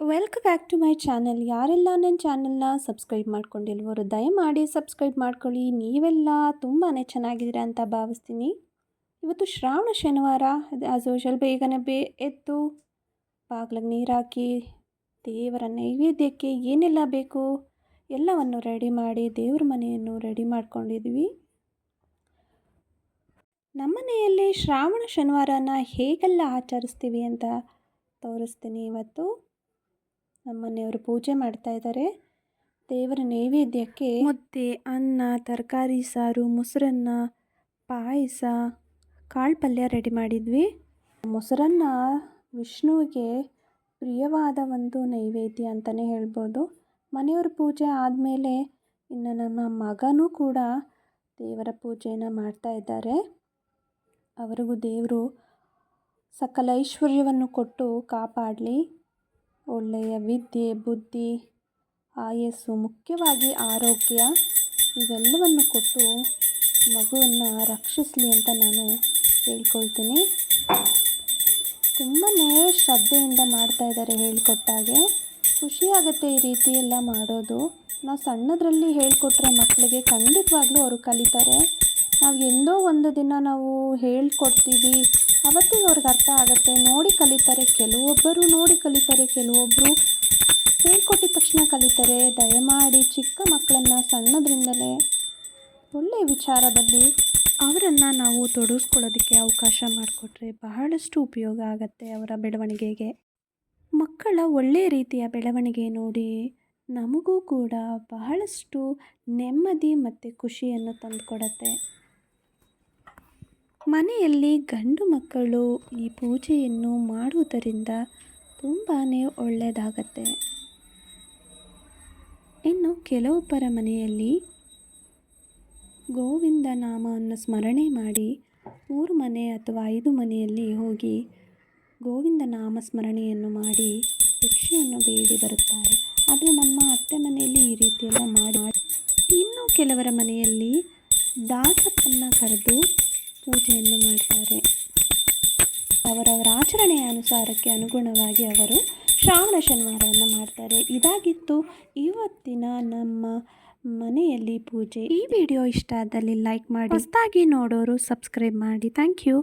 Welcome back to my channel ಯಾರೆಲ್ಲ ನನ್ನ ಚಾನಲ್ನ ಸಬ್ಸ್ಕ್ರೈಬ್ ಮಾಡ್ಕೊಂಡಿಲ್ವರು ದಯಮಾಡಿ ಸಬ್ಸ್ಕ್ರೈಬ್ ಮಾಡ್ಕೊಳ್ಳಿ. ನೀವೆಲ್ಲ ತುಂಬಾ ಚೆನ್ನಾಗಿದ್ದೀರಾ ಅಂತ ಭಾವಿಸ್ತೀನಿ. ಇವತ್ತು ಶ್ರಾವಣ ಶನಿವಾರ. ಆ್ಯಸ್ ಯೂಶಲ್ ಬೇಗನೆ ಬೇ ಎದ್ದು ಬಾಗ್ಲಿಗೆ ನೀರಾಕಿ ದೇವರ ನೈವೇದ್ಯಕ್ಕೆ ಏನೆಲ್ಲ ಬೇಕು ಎಲ್ಲವನ್ನು ರೆಡಿ ಮಾಡಿ ದೇವ್ರ ಮನೆಯನ್ನು ರೆಡಿ ಮಾಡ್ಕೊಂಡಿದ್ವಿ ನಮ್ಮನೆಯಲ್ಲಿ ಶ್ರಾವಣ ಶನಿವಾರನ ಹೇಗೆಲ್ಲ ಆಚರಿಸ್ತೀವಿ ಅಂತ ತೋರಿಸ್ತೀನಿ ಇವತ್ತು. ನಮ್ಮನೆಯವರು ಪೂಜೆ ಮಾಡ್ತಾ ಇದ್ದಾರೆ. ದೇವರ ನೈವೇದ್ಯಕ್ಕೆ ಮುದ್ದೆ ಅನ್ನ ತರಕಾರಿ ಸಾರು ಮೊಸರನ್ನ ಪಾಯಸ ಕಾಳು ಪಲ್ಯ ರೆಡಿ ಮಾಡಿದ್ವಿ. ಮೊಸರನ್ನ ವಿಷ್ಣುವಿಗೆ ಪ್ರಿಯವಾದ ಒಂದು ನೈವೇದ್ಯ ಅಂತಲೇ ಹೇಳ್ಬೋದು. ಮನೆಯವ್ರ ಪೂಜೆ ಆದಮೇಲೆ ಇನ್ನು ನಮ್ಮ ಮಗನೂ ಕೂಡ ದೇವರ ಪೂಜೆಯನ್ನು ಮಾಡ್ತಾ ಇದ್ದಾರೆ. ಅವರಿಗೂ ದೇವರು ಸಕಲ ಐಶ್ವರ್ಯವನ್ನು ಕೊಟ್ಟು ಕಾಪಾಡಲಿ. ಒಳ್ಳೆಯ ವಿದ್ಯೆ, ಬುದ್ಧಿ, ಆಯಸ್ಸು, ಮುಖ್ಯವಾಗಿ ಆರೋಗ್ಯ, ಇವೆಲ್ಲವನ್ನು ಕೊಟ್ಟು ಮಗುವನ್ನು ರಕ್ಷಿಸಲಿ ಅಂತ ನಾನು ಕೇಳ್ಕೊಳ್ತೀನಿ ತುಂಬಾ ಶ್ರದ್ಧೆಯಿಂದ ಮಾಡ್ತಾ ಇದ್ದಾರೆ ಹೇಳಿಕೊಟ್ಟಾಗೆ. ಖುಷಿಯಾಗುತ್ತೆ ಈ ರೀತಿ ಎಲ್ಲ ಮಾಡೋದು. ನಾವು ಸಣ್ಣದರಲ್ಲಿ ಹೇಳಿಕೊಟ್ರೆ ಮಕ್ಕಳಿಗೆ ಖಂಡಿತವಾಗ್ಲೂ ಅವರು ಕಲಿತಾರೆ. ನಾವು ಎಂದೋ ಒಂದು ದಿನ ನಾವು ಹೇಳ್ಕೊಡ್ತೀವಿ. ಅವತ್ತಿಗೆ ಅವ್ರಿಗೆ ಅರ್ಥ ಆಗುತ್ತೆ. ನೋಡಿ ಕಲಿತಾರೆ. ಕೆಲವೊಬ್ಬರು ನೋಡಿ ಕಲಿತಾರೆ. ಕೆಲವೊಬ್ಬರು ಹೇಳ್ಕೊಟ್ಟಿದ ತಕ್ಷಣ ಕಲಿತಾರೆ. ದಯಮಾಡಿ ಚಿಕ್ಕ ಮಕ್ಕಳನ್ನು ಸಣ್ಣದ್ರಿಂದಲೇ ಒಳ್ಳೆಯ ವಿಚಾರದಲ್ಲಿ ಅವರನ್ನು ನಾವು ತೊಡಗಿಸ್ಕೊಳ್ಳೋದಕ್ಕೆ ಅವಕಾಶ ಮಾಡಿಕೊಟ್ರೆ ಬಹಳಷ್ಟು ಉಪಯೋಗ ಆಗುತ್ತೆ ಅವರ ಬೆಳವಣಿಗೆಗೆ. ಮಕ್ಕಳ ಒಳ್ಳೆಯ ರೀತಿಯ ಬೆಳವಣಿಗೆ ನೋಡಿ ನಮಗೂ ಕೂಡ ಬಹಳಷ್ಟು ನೆಮ್ಮದಿ ಮತ್ತು ಖುಷಿಯನ್ನು ತಂದುಕೊಡತ್ತೆ. ಮನೆಯಲ್ಲಿ ಗಂಡು ಮಕ್ಕಳು ಈ ಪೂಜೆಯನ್ನು ಮಾಡುವುದರಿಂದ ತುಂಬಾ ಒಳ್ಳೆಯದಾಗತ್ತೆ. ಇನ್ನು ಕೆಲವೊಬ್ಬರ ಮನೆಯಲ್ಲಿ ಗೋವಿಂದ ನಾಮವನ್ನು ಸ್ಮರಣೆ ಮಾಡಿ ಮೂರು ಮನೆ ಅಥವಾ ಐದು ಮನೆಯಲ್ಲಿ ಹೋಗಿ ಗೋವಿಂದ ನಾಮ ಸ್ಮರಣೆಯನ್ನು ಮಾಡಿ ಭಿಕ್ಷೆಯನ್ನು ಬೇಡಿ ಬರುತ್ತಾರೆ. ಆದರೆ ನಮ್ಮ ಅತ್ತೆ ಮನೆಯಲ್ಲಿ ಈ ರೀತಿಯೆಲ್ಲ ಮಾಡಿ ಇನ್ನು ಕೆಲವರ ಮನೆಯಲ್ಲಿ ದಾಸಪ್ಪನ್ನ ಕರೆದು ಪೂಜೆಯನ್ನು ಮಾಡ್ತಾರೆ. ಅವರವರ ಆಚರಣೆಯ ಅನುಸಾರಕ್ಕೆ ಅನುಗುಣವಾಗಿ ಅವರು ಶ್ರಾವಣ ಶನಿವಾರವನ್ನು ಮಾಡ್ತಾರೆ. ಇದಾಗಿತ್ತು. ಇವತ್ತಿನ ನಮ್ಮ ಮನೆಯಲ್ಲಿ ಪೂಜೆ. ಈ ವಿಡಿಯೋ ಇಷ್ಟ ಆದಲ್ಲಿ ಲೈಕ್ ಮಾಡಿ, ಹೊಸದಾಗಿ ನೋಡೋರು ಸಬ್ಸ್ಕ್ರೈಬ್ ಮಾಡಿ. Thank you.